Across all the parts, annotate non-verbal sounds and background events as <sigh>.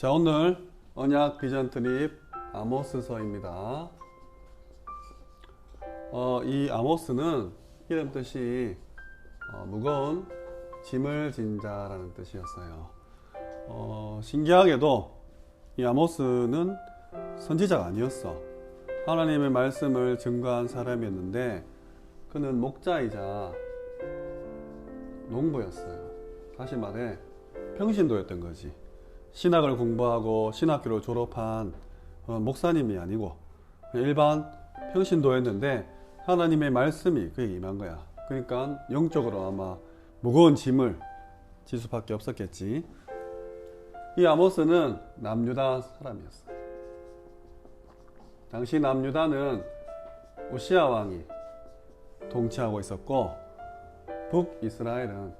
자, 오늘 언약 비전 트립 아모스서입니다. 어, 이 아모스는 이름 뜻이 어, 무거운 짐을 진 자 라는 뜻이었어요. 어, 신기하게도 이 아모스는 선지자가 아니었어. 하나님의 말씀을 증거한 사람이었는데 그는 목자이자 농부였어요. 다시 말해 평신도였던 거지. 신학을 공부하고 신학교를 졸업한 어, 목사님이 아니고 일반 평신도였는데 하나님의 말씀이 그에게 임한 거야. 그러니까 영적으로 아마 무거운 짐을 질 수밖에 없었겠지. 이 아모스는 남유다 사람이었어. 당시 남유다는 우시아 왕이 통치하고 있었고 북이스라엘은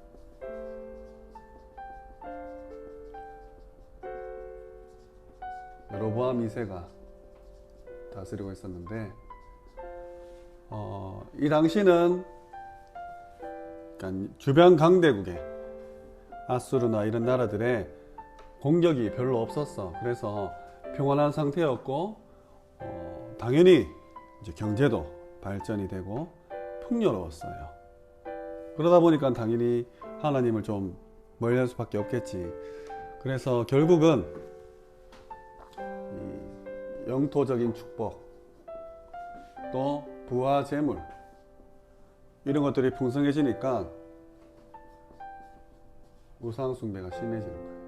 로보암 2세가 다스리고 있었는데 어, 이 당시는 그러니까 주변 강대국의 아수르나 이런 나라들의 공격이 별로 없었어. 그래서 평온한 상태였고 어, 당연히 이제 경제도 발전이 되고 풍요로웠어요. 그러다 보니까 당연히 하나님을 좀 멀리 할 수밖에 없겠지. 그래서 결국은 이 영토적인 축복 또 부와 재물 이런 것들이 풍성해지니까 우상 숭배가 심해지는 거예요.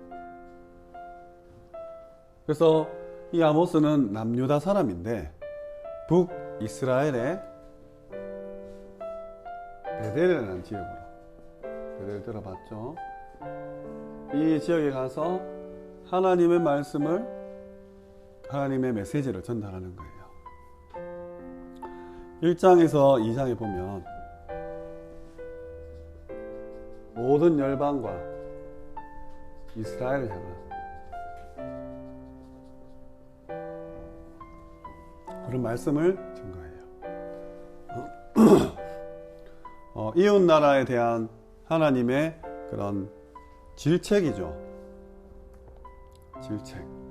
그래서 이 아모스는 남유다 사람인데 북 이스라엘의 베델이라는 지역으로 베델 들어봤죠. 이 지역에 가서 하나님의 말씀을 하나님의 메시지를 전달하는 거예요. 1장에서 2장에 보면 모든 열방과 이스라엘을 향한 그런 말씀을 증거해요. <clears throat> 어, 이웃 나라에 대한 하나님의 그런 질책이죠. 질책.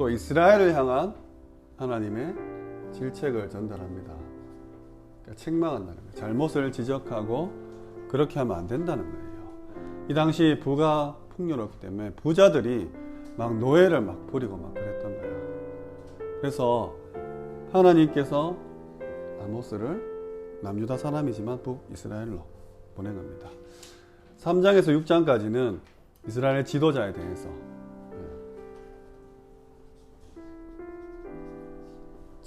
또 이스라엘을 향한 하나님의 질책을 전달합니다. 그러니까 책망한다는 거예요. 잘못을 지적하고 그렇게 하면 안 된다는 거예요. 이 당시 부가 풍요롭기 때문에 부자들이 막 노예를 막 부리고 막 그랬던 거예요. 그래서 하나님께서 아모스를 남유다 사람이지만 북이스라엘로 보낸 겁니다. 3장에서 6장까지는 이스라엘 지도자에 대해서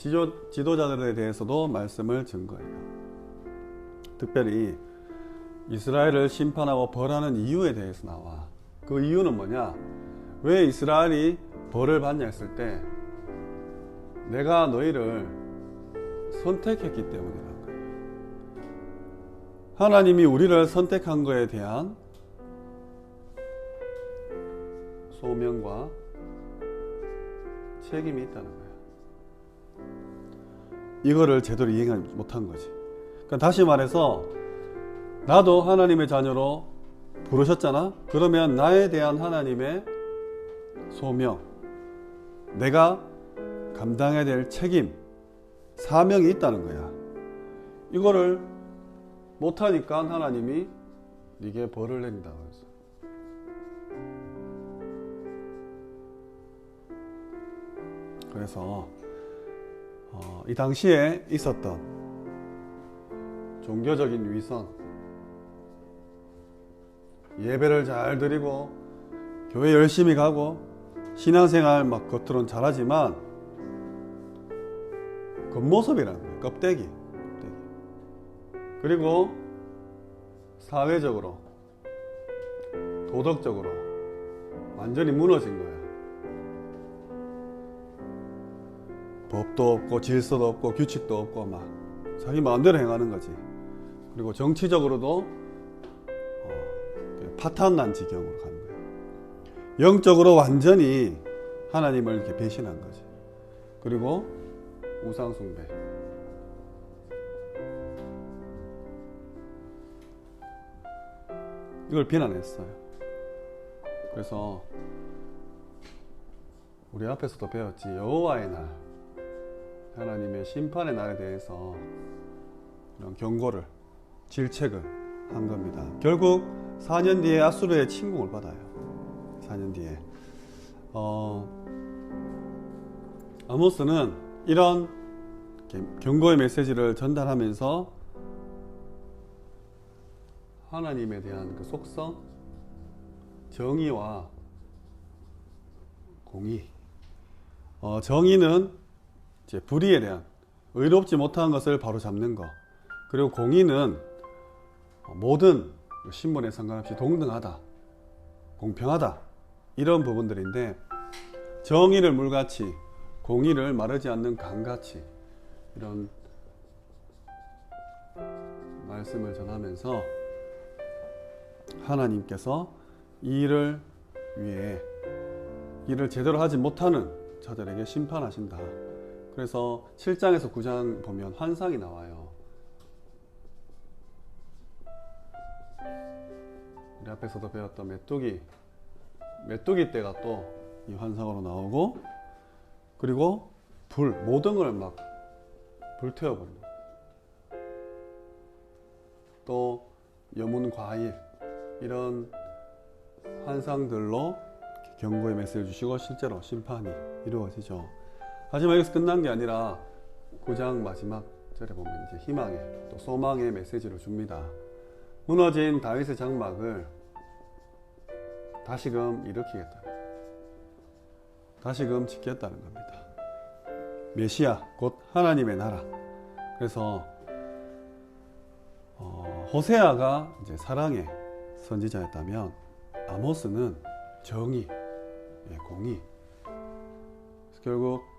지도, 지도자들에 대해서도 말씀을 증거해요. 특별히 이스라엘을 심판하고 벌하는 이유에 대해서 나와. 그 이유는 뭐냐? 왜 이스라엘이 벌을 받냐 했을 때 내가 너희를 선택했기 때문이라는 거예요. 하나님이 우리를 선택한 것에 대한 소명과 책임이 있다는 거예요. 이거를 제대로 이행하지 못한 거지. 그러니까 다시 말해서 나도 하나님의 자녀로 부르셨잖아? 그러면 나에 대한 하나님의 소명, 내가 감당해야 될 책임, 사명이 있다는 거야. 이거를 못하니까 하나님이 네게 벌을 내린다고 했어. 그래서 어, 이 당시에 있었던 종교적인 위선, 예배를 잘 드리고 교회 열심히 가고 신앙생활 막 겉으로는 잘하지만 겉모습이라는 거예요. 껍데기. 껍데기. 그리고 사회적으로 도덕적으로 완전히 무너진 거예요. 법도 없고 질서도 없고 규칙도 없고 막 자기 마음대로 행하는 거지. 그리고 정치적으로도 어, 파탄난 지경으로 가는 거예요. 영적으로 완전히 하나님을 이렇게 배신한 거지. 그리고 우상숭배. 이걸 비난했어요. 그래서 우리 앞에서도 배웠지 여호와의 날 하나님의 심판의 날에 대해서 이런 경고를 질책을 한 겁니다. 결국 4년 뒤에 아수르의 침공을 받아요. 4년 뒤에 어, 아모스는 이런 경고의 메시지를 전달하면서 하나님에 대한 그 속성, 정의와 공의. 어, 정의는 이제 불의에 대한 의롭지 못한 것을 바로 잡는 것. 그리고 공의는 모든 신분에 상관없이 동등하다, 공평하다 이런 부분들인데 정의를 물같이 공의를 마르지 않는 강같이 이런 말씀을 전하면서 하나님께서 이 일을 위해 일을 제대로 하지 못하는 자들에게 심판하신다. 그래서 7장에서 9장 보면 환상이 나와요. 우리 앞에서도 배웠던 메뚜기, 메뚜기 떼가 또 이 환상으로 나오고, 그리고 불, 모든 걸 막 불태워버리는. 또 여문 과일, 이런 환상들로 경고의 메시지를 주시고 실제로 심판이 이루어지죠. 하지만 여기서 끝난 게 아니라 9장 마지막 절에 보면 이제 희망의 또 소망의 메시지를 줍니다. 무너진 다윗의 장막을 다시금 일으키겠다. 다시금 짓겠다는 겁니다. 메시아 곧 하나님의 나라. 그래서 어, 호세아가 이제 사랑의 선지자였다면 아모스는 정의, 예, 공의. 결국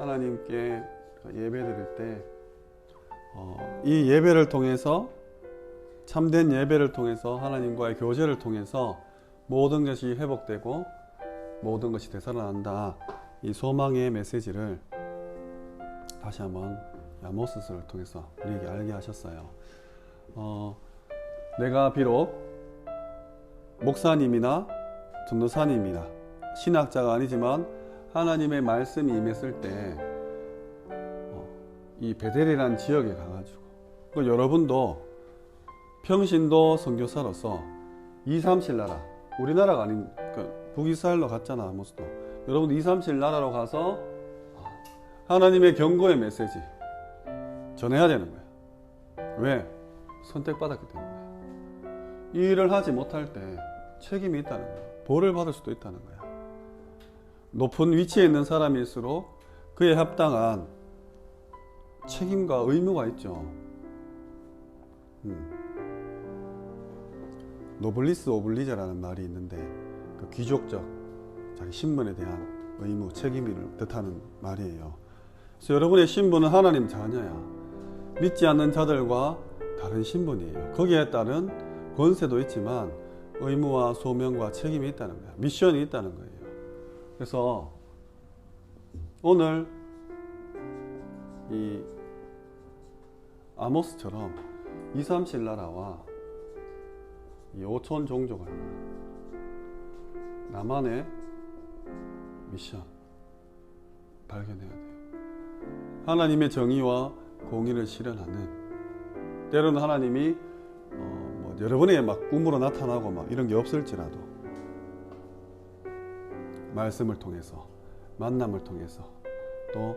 하나님께 예배드릴 때, 어, 이 예배를 통해서 참된 예배를 통해서 하나님과의 교제를 통해서 모든 것이 회복되고 모든 것이 되살아난다. 이 소망의 메시지를 다시 한번 아모스를 통해서 우리에게 알게 하셨어요. 어, 내가 비록 목사님이나 전도사님이나 신학자가 아니지만 하나님의 말씀이 임했을 때 이 베델이라는 지역에 가가지고 그 여러분도 평신도 선교사로서 2, 3, 7 나라 우리나라가 아닌 그 북이스라엘로 갔잖아 아모스도. 여러분도 2, 3, 7 나라로 가서 하나님의 경고의 메시지 전해야 되는 거야. 왜? 선택받았기 때문에. 이 일을 하지 못할 때 책임이 있다는 거야. 벌을 받을 수도 있다는 거야 높은 위치에 있는 사람일수록 그에 합당한 책임과 의무가 있죠. 음. 노블리스 오블리자라는 말이 있는데 그 귀족적 자기 신분에 대한 의무, 책임을 뜻하는 말이에요. 그래서 여러분의 신분은 하나님 자녀야. 믿지 않는 자들과 다른 신분이에요. 거기에 따른 권세도 있지만 의무와 소명과 책임이 있다는 거야. 미션이 있다는 거예요. 그래서 오늘 이 아모스처럼 2, 3, 7 나라와 이 5천 종족을 나만의 미션 발견해야 돼요. 하나님의 정의와 공의를 실현하는 때로는 하나님이 어, 뭐 여러분의 막 꿈으로 나타나고 막 이런 게 없을지라도 말씀을 통해서 만남을 통해서 또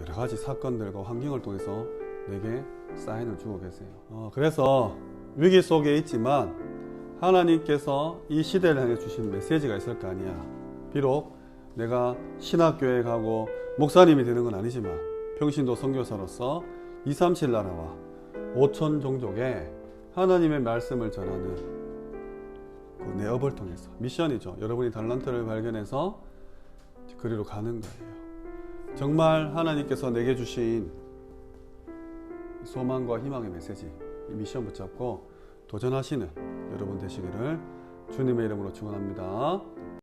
여러 가지 사건들과 환경을 통해서 내게 사인을 주고 계세요. 어, 그래서 위기 속에 있지만 하나님께서 이 시대를 향해 주신 메시지가 있을 거 아니야. 비록 내가 신학교에 가고 목사님이 되는 건 아니지만 평신도 선교사로서 237 나라와 5천 종족에 하나님의 말씀을 전하는 그 내 업을 통해서 미션이죠. 여러분이 달란트를 발견해서 그리로 가는 거예요. 정말 하나님께서 내게 주신 소망과 희망의 메시지, 이 미션 붙잡고 도전하시는 여러분 되시기를 주님의 이름으로 축원합니다.